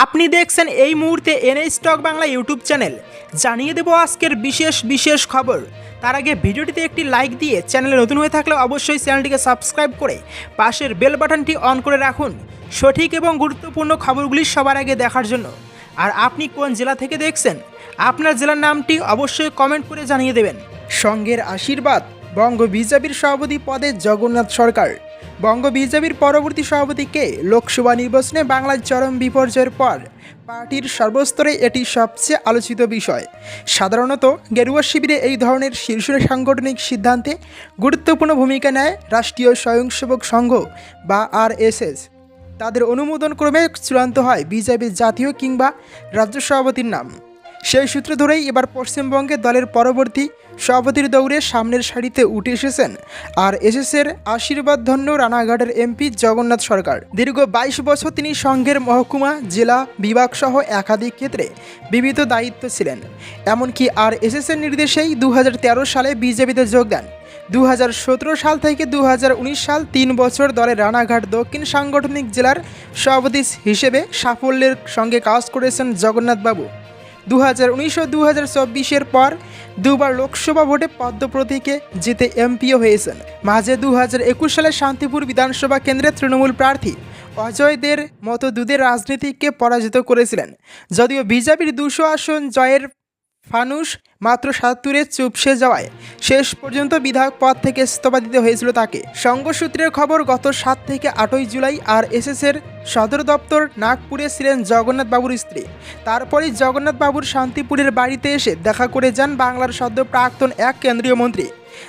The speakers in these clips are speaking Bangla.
আপনি দেখছেন এই মুহূর্তে NA stock Bangla YouTube channel. জানিয়ে দেব আজকের বিশেষ বিশেষ খবর। তার আগে ভিডিওটিতে একটি লাইক দিয়ে চ্যানেলে নতুন হয়ে থাকলে অবশ্যই চ্যানেলটিকে সাবস্ক্রাইব করে পাশের বেল বাটনটি অন করে রাখুন। সঠিক এবং গুরুত্বপূর্ণ খবরগুলি সবার আগে দেখার জন্য। আর আপনি কোন জেলা থেকে দেখছেন, আপনার জেলার নামটি অবশ্যই কমেন্ট করে জানিয়ে দেবেন। সঙ্গের আশীর্বাদ, বঙ্গ বিজেপির সভাপতি পদে জগন্নাথ সরকার। বঙ্গ বিজেপির পরবর্তী সভাপতিকে লোকসভা নির্বাচনে বাংলার চরম বিপর্যয়ের পর পার্টির সর্বস্তরে এটি সবচেয়ে আলোচিত বিষয়। সাধারণত গেরুয়া শিবিরে এই ধরনের শীর্ষ সাংগঠনিক সিদ্ধান্তে গুরুত্বপূর্ণ ভূমিকা নেয় রাষ্ট্রীয় স্বয়ংসেবক সংঘ বা আরএসএস। তাদের অনুমোদন ক্রমে চূড়ান্ত হয় বিজেপির জাতীয় কিংবা রাজ্য সভাপতির নাম। সেই সূত্র ধরেই এবার পশ্চিমবঙ্গে দলের পরবর্তী সভাপতির দৌড়ে সামনের সারিতে উঠে এসেছেন আর এসএসের আশীর্বাদ ধন্য রানাঘাটের এমপি জগন্নাথ সরকার। দীর্ঘ বাইশ বছর তিনি সংঘের মহকুমা, জেলা, বিভাগ সহ একাধিক ক্ষেত্রে বিবিধ দায়িত্ব ছিলেন। এমনকি আর এসএসের নির্দেশেই দু হাজার তেরো সালে বিজেপিতে যোগ দেন। দু হাজার সতেরো সাল থেকে দু হাজার উনিশ সাল তিন বছর দলের রানাঘাট দক্ষিণ সাংগঠনিক জেলার সভাপতি হিসেবে সাফল্যের সঙ্গে কাজ করেছেন জগন্নাথবাবু। দু হাজার উনিশ ও দু হাজার চব্বিশের পর দুবার লোকসভা ভোটে পদ্ম প্রতীকে জিতে এমপিও হয়েছেন। মাঝে দু হাজার একুশ সালে শান্তিপুর বিধানসভা কেন্দ্রে তৃণমূল প্রার্থী অজয়দের মতো দুধের রাজনীতিকে পরাজিত করেছিলেন। যদিও বিজেপির দুশো আসন জয়ের ফানুস মাত্র সাতাত্তরে চুপসে যাওয়ায়। শেষ পর্যন্ত বিধায়ক পদ থেকে ইস্তফা দিতে হয়েছিল তাকে। সংঘসূত্রের খবর গত সাত থেকে আটই জুলাই আর এসএসের সদর দপ্তর নাগপুরে ছিলেন জগন্নাথ বাবুর স্ত্রী। তারপরেই জগন্নাথ বাবুর শান্তিপুরের বাড়িতে এসে দেখা করে যান বাংলার সদ্য প্রাক্তন এক কেন্দ্রীয় মন্ত্রী।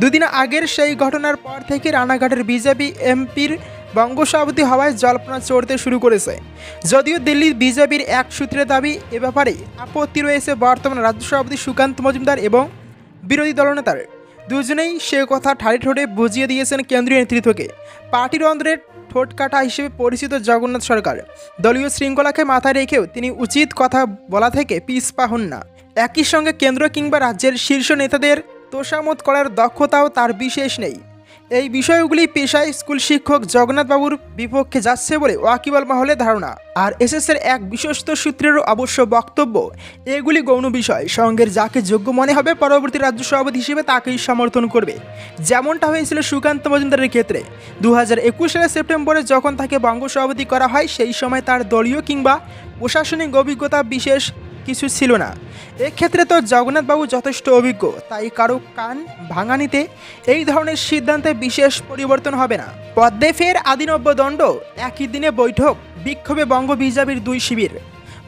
দুদিন আগের সেই ঘটনার পর থেকে রানাঘাটের বিজেপি, এমপির বঙ্গ সভাপতি হওয়ায় জল্পনা চড়তে শুরু করেছে। যদিও দিল্লির বিজেপির এক সূত্রের দাবি, এ ব্যাপারে আপত্তি রয়েছে বর্তমান রাজ্য সভাপতি সুকান্ত মজুমদার এবং বিরোধী দলনেতার দুজনেই সে কথা ঠাড়ি ঠোঁটে বুঝিয়ে দিয়েছেন কেন্দ্রীয় নেতৃত্বকে। পার্টির অন্ধ্রের ঠোঁটকাটা হিসেবে পরিচিত জগন্নাথ সরকার। দলীয় শৃঙ্খলাকে মাথায় রেখেও তিনি উচিত কথা বলা থেকে পিছপা হন না। একই সঙ্গে কেন্দ্র কিংবা রাজ্যের শীর্ষ নেতাদের তোষামত করার দক্ষতাও তার বিশেষ নেই। এই বিষয়গুলি পেশায় স্কুল শিক্ষক জগন্নাথবাবুর বিপক্ষে যাচ্ছে বলে ওয়াকিবল মহলে ধারণা। আর এসএসের এক বিশ্বস্ত সূত্রেরও অবশ্য বক্তব্য, এগুলি গৌণ বিষয়। সঙ্গের যাকে যোগ্য মনে হবে, পরবর্তী রাজ্য সভাপতি হিসেবে তাকেই সমর্থন করবে। যেমনটা হয়েছিল সুকান্ত মজুমদারের ক্ষেত্রে। দু হাজার একুশ সালের সেপ্টেম্বরে যখন তাকে বঙ্গ সভাপতি করা হয়, সেই সময় তার দলীয় কিংবা প্রশাসনিক অভিজ্ঞতা বিশেষ কিছু ছিল না। এক্ষেত্রে তো জগন্নাথবাবু যথেষ্ট অভিজ্ঞ, তাই কারও কান ভাঙানিতে এই ধরনের সিদ্ধান্তে বিশেষ পরিবর্তন হবে না। পদ্মে ফের আদিনব্য দণ্ড, একই দিনে বৈঠক, বিক্ষোভে বঙ্গ বিজেপির দুই শিবির।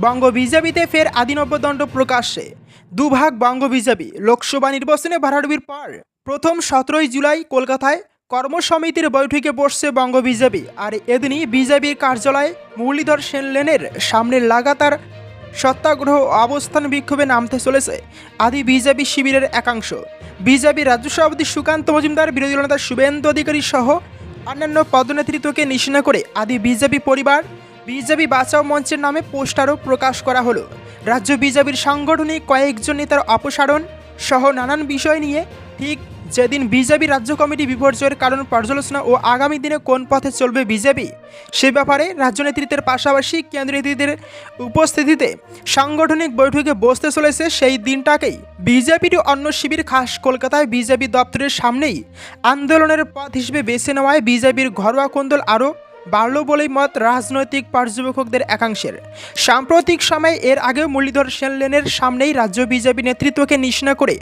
বঙ্গ বিজেপিতে ফের আদিনব্য দণ্ড প্রকাশ্যে। দুভাগ বঙ্গ বিজেপি, লোকসভা নির্বাচনে ভাড়াডুবির পর প্রথম সতেরোই জুলাই কলকাতায় কর্মসমিতির বৈঠকে বসছে বঙ্গ বিজেপি, আর এদিনই বিজেপির কার্যালয়ে মুরলীধর সেন লেনের সামনে লাগাতার সত্যাগ্রহ অবস্থান বিক্ষোভে নামতে চলেছে আদি বিজেপি শিবিরের একাংশ। বিজেপি রাজ্য সভাপতি সুকান্ত মজুমদার, বিরোধী নেতা শুভেন্দু অধিকারী সহ অন্যান্য পদনেতৃত্বকে নিশানা করে আদি বিজেপি পরিবার, বিজেপি বাঁচাও মঞ্চের নামে পোস্টারও প্রকাশ করা হলো। রাজ্য বিজেপির সাংগঠনিক কয়েকজন নেতার অপসারণ সহ নানান বিষয় নিয়ে ঠিক যেদিন বিজেপি রাজ্য কমিটি বিপর্যয়ের কারণ পর্যালোচনা ও আগামী দিনে কোন পথে চলবে বিজেপি, সে ব্যাপারে রাজ্য নেতৃত্বের পাশাপাশি কেন্দ্রীয় নেতৃত্বের উপস্থিতিতে সাংগঠনিক বৈঠকে বসতে চলেছে সেই দিনটাকেই বিজেপির অন্য শিবির খাস কলকাতায় বিজেপি দপ্তরের সামনেই আন্দোলনের পথ হিসেবে বেছে নেওয়ায় বিজেপির ঘরোয়া কোন্দল আরও বাড়ল বলেই মত রাজনৈতিক পর্যবেক্ষকদের একাংশের। সাম্প্রতিক সময়ে এর আগেও মুরলীধর সেনলেনের সামনেই রাজ্য বিজেপি নেতৃত্বকে নিশানা করে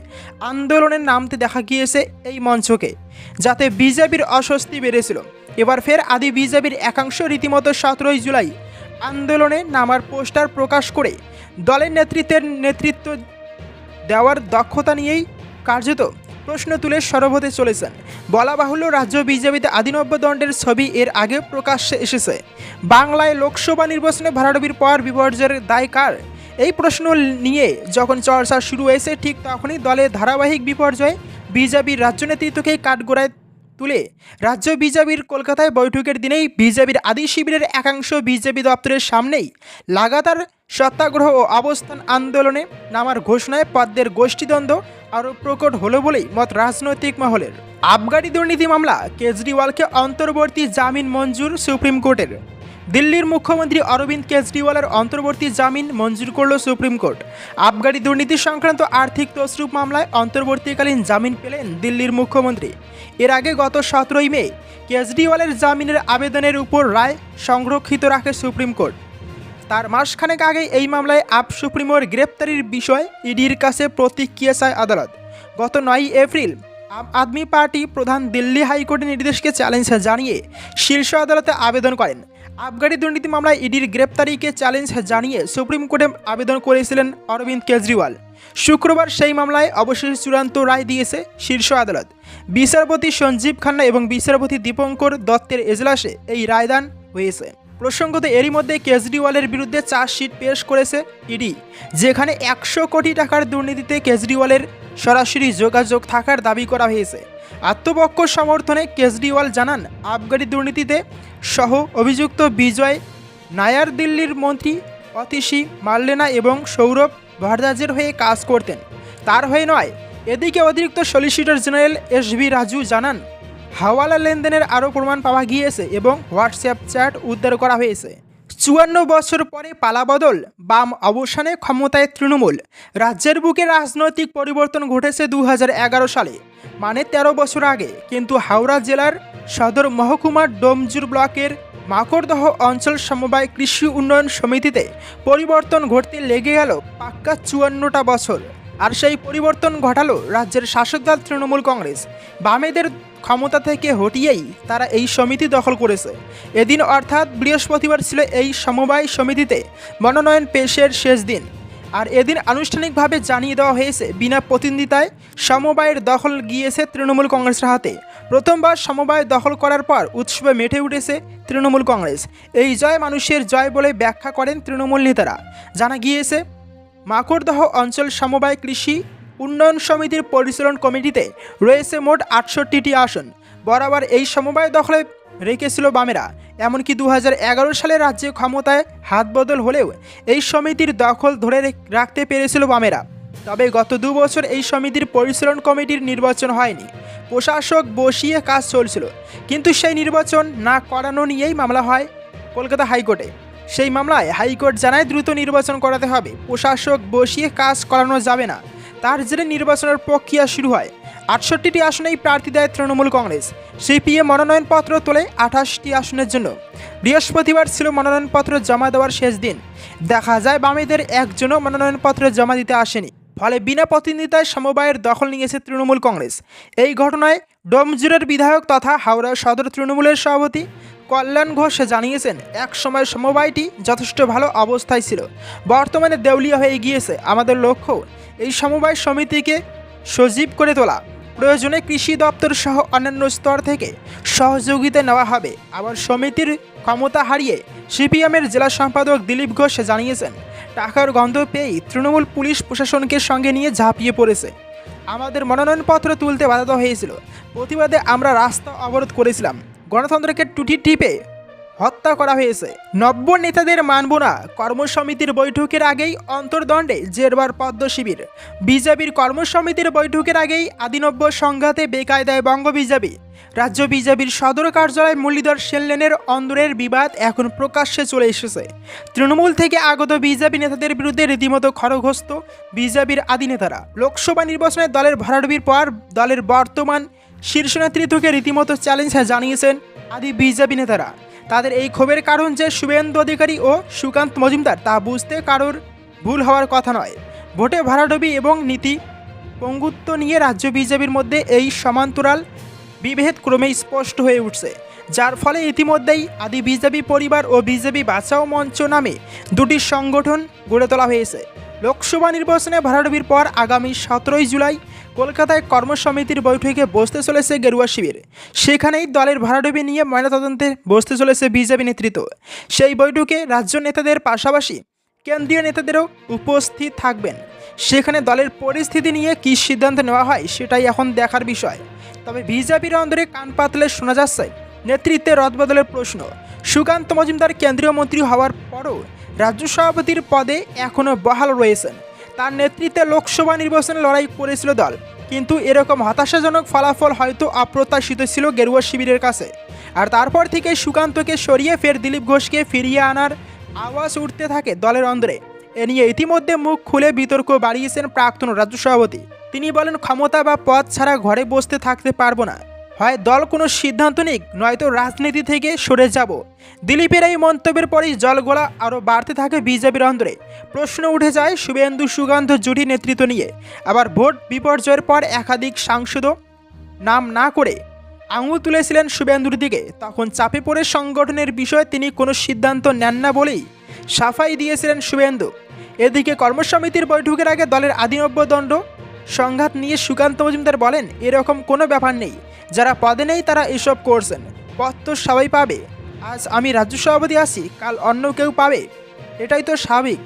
আন্দোলনের নামতে দেখা গিয়েছে এই মঞ্চকে, যাতে বিজেপির অস্বস্তি বেড়েছিল। এবার ফের আদি বিজেপির একাংশ রীতিমতো সতেরোই জুলাই আন্দোলনে নামার পোস্টার প্রকাশ করে দলের নেতৃত্বের নেতৃত্ব দেওয়ার দক্ষতা নিয়েই কার্যত প্রশ্ন তুলে সরব হতে চলেছেন। বলা বাহুল্য রাজ্য বিজেপিতে আদিনব্য দণ্ডের ছবি এর আগে প্রকাশ্যে এসেছে। বাংলায় লোকসভা নির্বাচনে ভাড়াডুবির পর বিপর্যয়ের দায় কার? এই প্রশ্ন নিয়ে যখন চর্চা শুরু হয়েছে, ঠিক তখনই দলের ধারাবাহিক বিপর্যয় বিজেপির রাজ্য নেতৃত্বকেই কাঠগোড়ায় তুলে। রাজ্য বিজেপির কলকাতায় বৈঠকের দিনেই বিজেপির আদি শিবিরের একাংশ বিজেপি দপ্তরের সামনেই লাগাতার সত্যাগ্রহ ও অবস্থান আন্দোলনে নামার ঘোষণায় পদ্মের গোষ্ঠীদ্বন্দ্ব আরও প্রকট হলো বলেই মত রাজনৈতিক মহলের। আবগারি দুর্নীতি মামলা কেজরিওয়ালকে অন্তর্বর্তী জামিন মঞ্জুর সুপ্রিম কোর্টের। দিল্লির মুখ্যমন্ত্রী অরবিন্দ কেজরিওয়ালের অন্তর্বর্তী জামিন মঞ্জুর করল সুপ্রিম কোর্ট। আবগারি দুর্নীতি সংক্রান্ত আর্থিক তসরুপ মামলায় অন্তর্বর্তীকালীন জামিন পেলেন দিল্লির মুখ্যমন্ত্রী। এর আগে গত সতেরোই মে কেজরিওয়ালের জামিনের আবেদনের উপর রায় সংরক্ষিত রাখে সুপ্রিম কোর্ট। তার মাসখানেক আগে এই মামলায় আপ সুপ্রিমোর গ্রেপ্তারির বিষয় ইডির কাছে প্রতিক্রিয়া চায় আদালত। গত নয় এপ্রিল আম আদমি পার্টি প্রধান দিল্লি হাইকোর্টের নির্দেশকে চ্যালেঞ্জ জানিয়ে শীর্ষ আদালতে আবেদন করেন। আবগারি দুর্নীতি মামলায় ইডির গ্রেপ্তারিকে চ্যালেঞ্জ জানিয়ে সুপ্রিম কোর্টে আবেদন করেছিলেন অরবিন্দ কেজরিওয়াল। শুক্রবার সেই মামলায় অবশেষে চূড়ান্ত রায় দিয়েছে শীর্ষ আদালত। বিচারপতি সঞ্জীব খান্না এবং বিচারপতি দীপঙ্কর দত্তের এজলাসে এই রায়দান হয়েছে। প্রসঙ্গত এরই মধ্যে কেজরিওয়ালের বিরুদ্ধে চার্জশিট পেশ করেছে ইডি, যেখানে একশো কোটি টাকার দুর্নীতিতে কেজরিওয়ালের সরাসরি যোগাযোগ থাকার দাবি করা হয়েছে। আত্মপক্ষ সমর্থনে কেজরিওয়াল জানান, আবগারি দুর্নীতিতে সহ অভিযুক্ত বিজয় নায়ার দিল্লির মন্ত্রী অতিশি মাল্লেনা এবং সৌরভ ভরদ্বাজের হয়ে কাজ করতেন। তার হয়ে নয়, এদিকে অতিরিক্ত solicitor general S V Raju জানান হাওয়ালা লেনদেনের আরও প্রমাণ পাওয়া গিয়েছে এবং হোয়াটসঅ্যাপ চ্যাট উদ্ধার করা হয়েছে। চুয়ান্ন বছর পরে পালাবদল বাম অবসানে ক্ষমতায় তৃণমূল। রাজ্যের বুকে রাজনৈতিক পরিবর্তন ঘটেছে দু হাজার এগারো সালে মানে ১৩ বছর আগে। কিন্তু হাওড়া জেলার সদর মহকুমার ডোমজুর ব্লকের মাকড়দহ অঞ্চল সমবায় কৃষি উন্নয়ন সমিতিতে পরিবর্তন ঘটতে লেগে গেল পাক্কা চুয়ান্নটা বছর। আর সেই পরিবর্তন ঘটালো রাজ্যের শাসক দল তৃণমূল কংগ্রেস। বামেদের ক্ষমতা থেকে হটিয়েই তারা এই সমিতি দখল করেছে। এদিন অর্থাৎ বৃহস্পতিবার ছিল এই সমবায় সমিতিতে মনোনয়ন পেশের শেষ দিন। আর এদিন আনুষ্ঠানিকভাবে জানিয়ে দেওয়া হয়েছে, বিনা প্রতিদ্বন্দ্বিতায় সমবায়ের দখল গিয়েছে তৃণমূল কংগ্রেসের হাতে। প্রথমবার সমবায় দখল করার পর উৎসবে মেটে উঠেছে তৃণমূল কংগ্রেস। এই জয় মানুষের জয় বলে ব্যাখ্যা করেন তৃণমূল নেতারা। জানা গিয়েছে, মাকড়দহ অঞ্চল সমবায় কৃষি উন্নয়ন সমিতির পরিচালন কমিটিতে রয়েছে মোট আটষট্টিটি আসন। বরাবর এই সমবায় দখলে রেখেছিল বামেরা। এমনকি দু হাজার এগারো সালে রাজ্যে ক্ষমতায় হাত বদল হলেও এই সমিতির দখল ধরে রাখতে পেরেছিল বামেরা। তবে গত দু বছর এই সমিতির পরিচালন কমিটির নির্বাচন হয়নি। প্রশাসক বসিয়ে কাজ চলছিল, কিন্তু সেই নির্বাচন না করানো নিয়েই মামলা হয় কলকাতা হাইকোর্টে। সেই মামলায় হাইকোর্ট জানায় দ্রুত নির্বাচন করাতে হবে। প্রশাসক বসিয়ে কাজ করানো যাবে না। তার জেরে নির্বাচনের প্রক্রিয়া শুরু হয়। আটষট্টিটি আসনেই প্রার্থী দেয় তৃণমূল কংগ্রেস। সিপিএ মনোনয়নপত্র তোলে আঠাশটি আসনের জন্য। বৃহস্পতিবার ছিল মনোনয়নপত্র জমা দেওয়ার শেষ দিন। দেখা যায় বামেদের একজনও মনোনয়নপত্র জমা দিতে আসেনি। ফলে বিনা প্রতিনিধিতায় সমবায়ের দখল নিয়েছে তৃণমূল কংগ্রেস। এই ঘটনায় ডোমজুরের বিধায়ক তথা হাওড়া সদর তৃণমূলের সভাপতি কল্যাণ ঘোষ জানিয়েছেন, এক সময় সমবায়টি যথেষ্ট ভালো অবস্থায় ছিল। বর্তমানে দেউলিয়া হয়ে গিয়েছে আমাদের লক্ষ্য। এই সমবায় সমিতিকে সজীব করে তোলা। প্রয়োজনে কৃষি দপ্তর সহ অন্যান্য স্তর থেকে সহযোগিতা নেওয়া হবে। আবার সমিতির ক্ষমতা হারিয়ে সিপিএমের জেলা সম্পাদক দিলীপ ঘোষ জানিয়েছেন, টাকার গন্ধ পেয়েই তৃণমূল পুলিশ প্রশাসনকে সঙ্গে নিয়ে ঝাঁপিয়ে পড়েছে। আমাদের মনোনয়নপত্র তুলতে বাধা হয়েছিল। প্রতিবাদে আমরা রাস্তা অবরোধ করেছিলাম। গণতন্ত্রকে টুটি টিপে হত্যা করা হয়েছে। নব্য নেতাদের মানব না। কর্মসমিতির বৈঠকের আগেই অন্তর্দণ্ডে জেরবার পদ্ম শিবির। বিজেপির কর্মসমিতির বৈঠকের আগেই আদিনব্য সংঘাতে বেকায়দায় বঙ্গ বিজেপি। রাজ্য বিজেপির সদর কার্যালয় মুরলীধর সেনলেনের অন্দরের বিবাদ এখন প্রকাশ্যে চলে এসেছে। তৃণমূল থেকে আগত বিজেপি নেতাদের বিরুদ্ধে রীতিমতো খড়গস্ত বিজেপির আদি নেতারা লোকসভা নির্বাচনে দলের ভরাডুবির পর দলের বর্তমান শীর্ষ নেতৃত্বকে রীতিমতো চ্যালেঞ্জ জানিয়েছেন আদি বিজেপি নেতারা। তাদের এই ক্ষোভের কারণ যে শুভেন্দু অধিকারী ও সুকান্ত মজুমদার তা বুঝতে কারোর ভুল হওয়ার কথা নয়। ভোটে ভাড়াডবি এবং নীতি পঙ্গুত্ব নিয়ে রাজ্য বিজেপির মধ্যে এই সমান্তরাল বিভেদ ক্রমে স্পষ্ট হয়ে উঠছে। যার ফলে ইতিমধ্যেই আদি বিজেপি পরিবার ও বিজেপি বাঁচাও মঞ্চ নামে দুটি সংগঠন গড়ে তোলা হয়েছে। লোকসভা নির্বাচনে ভরাডুবির পর আগামী সতেরোই জুলাই কলকাতায় কর্মসমিতির বৈঠকে বসতে চলেছে গেরুয়া শিবির। সেখানেই দলের ভাড়াডুবি নিয়ে ময়নাতদন্তে বসতে চলেছে বিজেপি নেতৃত্ব। সেই বৈঠকে রাজ্য নেতাদের পাশাপাশি কেন্দ্রীয় নেতাদেরও উপস্থিত থাকবেন। সেখানে দলের পরিস্থিতি নিয়ে কী সিদ্ধান্ত নেওয়া হয় সেটাই এখন দেখার বিষয়। তবে বিজেপির অন্দরে কান পাতলে শোনা যাচ্ছে নেতৃত্বে রদবদলের প্রশ্ন। সুকান্ত মজুমদার কেন্দ্রীয় মন্ত্রী হওয়ার পরও রাজ্য সভাপতির পদে এখনও বহাল রয়েছেন। তার নেতৃত্বে লোকসভা নির্বাচনে লড়াই করেছিল দল। কিন্তু এরকম হতাশাজনক ফলাফল হয়তো অপ্রত্যাশিত ছিল গেরুয়া শিবিরের কাছে। আর তারপর থেকে সুকান্তকে সরিয়ে ফের দিলীপ ঘোষকে ফিরিয়ে আনার আওয়াজ উঠতে থাকে দলের অন্দরে। এ নিয়ে ইতিমধ্যে মুখ খুলে বিতর্ক বাড়িয়েছেন প্রাক্তন রাজ্য সভাপতি। তিনি বলেন, ক্ষমতা বা পদ ছাড়া ঘরে বসতে থাকতে পারব না। হয় দল কোনো সিদ্ধান্ত নিক, নয়তো রাজনীতি থেকে সরে যাব। দিলীপের এই মন্তব্যের পরেই জলগোলা আরও বাড়তে থাকে বিজেপির অন্দরে। প্রশ্ন উঠে যায় শুভেন্দু সুগন্ধ জুটি নেতৃত্ব নিয়ে। আবার ভোট বিপর্যয়ের পর একাধিক সাংসদও নাম না করে আঙুল তুলেছিলেন শুভেন্দুর দিকে। তখন চাপে পড়ে সংগঠনের বিষয়ে তিনি কোনো সিদ্ধান্ত নেন না বলেই সাফাই দিয়েছিলেন শুভেন্দু। এদিকে কর্মসমিতির বৈঠকের আগে দলের আদিনব্য দণ্ড সংঘাত নিয়ে সুকান্ত মজুমদার বলেন, এরকম কোনো ব্যাপার নেই। যারা পদে নেই তারা এসব করছেন। পদ তো সবাই পাবে। আজ আমি রাজ্য সভাপতি আছি, কাল অন্য কেউ পাবে। এটাই তো স্বাভাবিক।